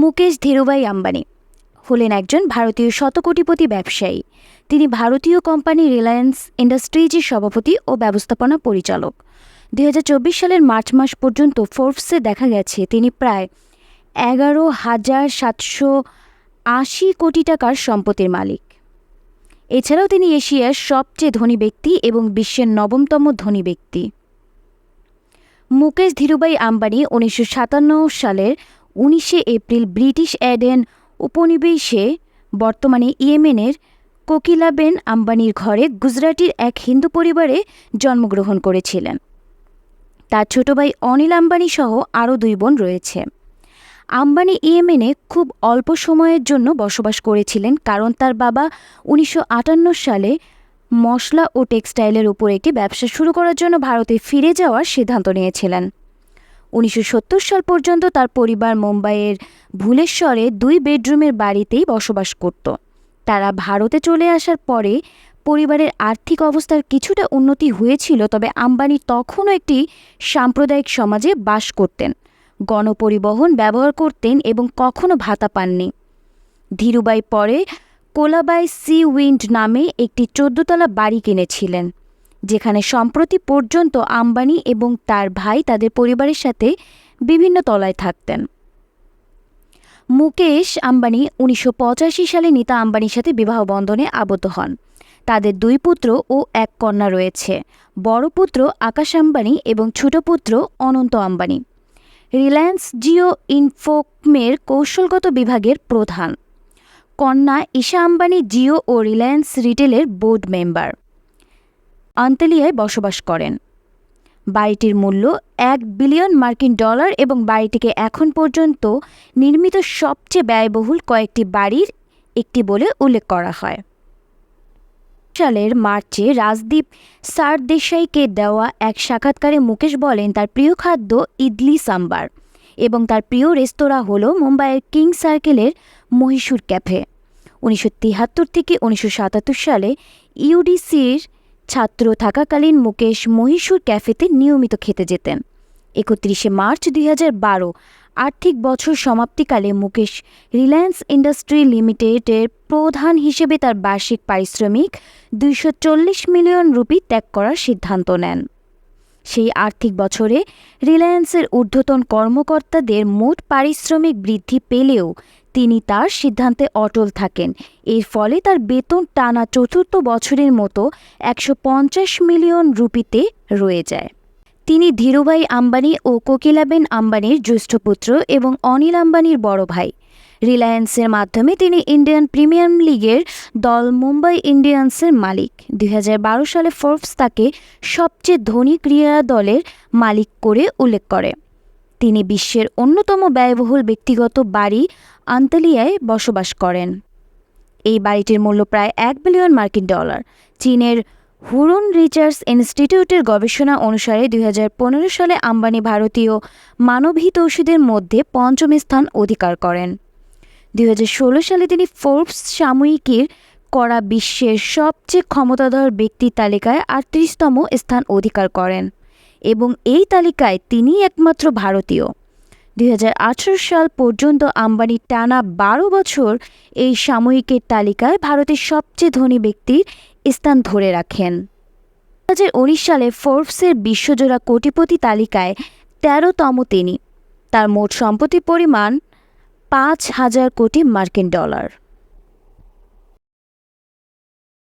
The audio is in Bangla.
মুকেশ ধীরুভাই আম্বানি হলেন একজন ভারতীয় শতকোটিপতি ব্যবসায়ী। তিনি ভারতীয় কোম্পানি রিলায়েন্স ইন্ডাস্ট্রিজের সভাপতি ও ব্যবস্থাপনা পরিচালক। দুই হাজার চব্বিশ সালের মার্চ মাস পর্যন্ত ফোর্বসে দেখা গেছে, তিনি প্রায় এগারো হাজার সাতশো আশি কোটি টাকার সম্পত্তির মালিক। এছাড়াও তিনি এশিয়ার সবচেয়ে ধনী ব্যক্তি এবং বিশ্বের নবমতম ধনী ব্যক্তি। মুকেশ ধীরুভাই আম্বানি উনিশশো সাতান্ন সালের উনিশে এপ্রিল ব্রিটিশ অ্যাডেন উপনিবেশে, বর্তমানে ইয়েমেনের কোকিলাবেন আম্বানির ঘরে গুজরাটির এক হিন্দু পরিবারে জন্মগ্রহণ করেছিলেন। তার ছোট ভাই অনিল আম্বানি সহ আরও দুই বোন রয়েছে। আম্বানি ইয়েমেনে খুব অল্প সময়ের জন্য বসবাস করেছিলেন কারণ তার বাবা উনিশশো আটান্ন সালে মশলা ও টেক্সটাইলের উপর একটি ব্যবসা শুরু করার জন্য ভারতে ফিরে যাওয়ার সিদ্ধান্ত নিয়েছিলেন। উনিশশো সত্তর সাল পর্যন্ত তার পরিবার মুম্বাইয়ের ভুলেশ্বরে দুই বেডরুমের বাড়িতেই বসবাস করত। তারা ভারতে চলে আসার পরে পরিবারের আর্থিক অবস্থার কিছুটা উন্নতি হয়েছিল, তবে আম্বানি তখনও একটি সাম্প্রদায়িক সমাজে বাস করতেন, গণপরিবহন ব্যবহার করতেন এবং কখনো ভাতা পাননি। ধীরুবাই পরে কোলাবাই সি উইন্ড নামে একটি চোদ্দতলা বাড়ি কিনেছিলেন। যেখানে সম্প্রতি পর্যন্ত আম্বানি এবং তার ভাই তাদের পরিবারের সাথে বিভিন্ন তলায় থাকতেন। মুকেশ আম্বানি উনিশশো পঁচাশি সালে নীতা আম্বানির সাথে বিবাহ বন্ধনে আবদ্ধ হন। তাদের দুই পুত্র ও এক কন্যা রয়েছে। বড় পুত্র আকাশ আম্বানি এবং ছোট পুত্র অনন্ত আম্বানি। রিলায়েন্স জিও ইনফোকমের কৌশলগত বিভাগের প্রধান। কন্যা ঈশা আম্বানি জিও ও রিলায়েন্স রিটেলের বোর্ড মেম্বার। আন্তেলিয়ায় বসবাস করেন। বাড়িটির মূল্য এক বিলিয়ন মার্কিন ডলার এবং বাড়িটিকে এখন পর্যন্ত নির্মিত সবচেয়ে ব্যয়বহুল কয়েকটি বাড়ির একটি বলে উল্লেখ করা হয়। সালের মার্চে রাজদীপ সারদেশাইকে দেওয়া এক সাক্ষাৎকারে মুকেশ বলেন, তার প্রিয় খাদ্য ইডলি সাম্বার এবং তার প্রিয় রেস্তোরাঁ হল মুম্বাইয়ের কিং সার্কেলের মহীশূর ক্যাফে। উনিশশো তিয়াত্তর থেকে উনিশশো সাতাত্তর সালে ইউডিসির ছাত্র থাকাকালীন মুকেশ মহীশূর ক্যাফেতে নিয়মিত খেতে যেতেন। একত্রিশে মার্চ দুই আর্থিক বছর সমাপ্তিকালে মুকেশ রিলায়েন্স ইন্ডাস্ট্রি লিমিটেডের প্রধান হিসেবে তার বার্ষিক পারিশ্রমিক দুইশো চল্লিশ মিলিয়ন রুপি ত্যাগ করার সিদ্ধান্ত নেন। সেই আর্থিক বছরে রিলায়েন্সের ঊর্ধ্বতন কর্মকর্তাদের মোট পারিশ্রমিক বৃদ্ধি পেলেও তিনি তার সিদ্ধান্তে অটল থাকেন। এর ফলে তার বেতন টানা চতুর্থ বছরের মতো একশো পঞ্চাশ মিলিয়ন রুপিতে রয়ে যায়। তিনি ধীরুভাই আম্বানি ও কোকিলাবেন আম্বানির জ্যেষ্ঠ পুত্র এবং অনিল আম্বানির বড় ভাই। রিলায়েন্সের মাধ্যমে তিনি ইন্ডিয়ান প্রিমিয়ার লিগের দল মুম্বাই ইন্ডিয়ান্সের মালিক। দুই হাজার বারো সালে ফোর্বস তাকে সবচেয়ে ধনী ক্রীড়া দলের মালিক করে উল্লেখ করে। তিনি বিশ্বের অন্যতম ব্যয়বহুল ব্যক্তিগত বাড়ি আন্তালিয়ায় বসবাস করেন। এই বাড়িটির মূল্য প্রায় এক বিলিয়ন মার্কিন ডলার। চীনের হুরুন রিচার্স ইনস্টিটিউটের গবেষণা অনুসারে দুই হাজার পনেরো সালে আম্বানি ভারতীয় মানবহিত ওষুধের মধ্যে পঞ্চম স্থান অধিকার করেন। দুই হাজার ষোলো সালে তিনি ফোর্বস সাময়িকীর করা বিশ্বের সবচেয়ে ক্ষমতাধর ব্যক্তির তালিকায় আটত্রিশতম স্থান অধিকার করেন। এবং এই তালিকায় তিনিই একমাত্র ভারতীয়। দুই হাজার আঠেরো সাল পর্যন্ত আম্বানি টানা বারো বছর এই সাময়িকের তালিকায় ভারতের সবচেয়ে ধনী ব্যক্তির স্থান ধরে রাখেন। দু উনিশ সালে ফোর্বসের বিশ্বজোড়া কোটিপতি তালিকায় তেরোতম তিনি। তার মোট সম্পত্তির পরিমাণ পাঁচ হাজার কোটি মার্কিন ডলার।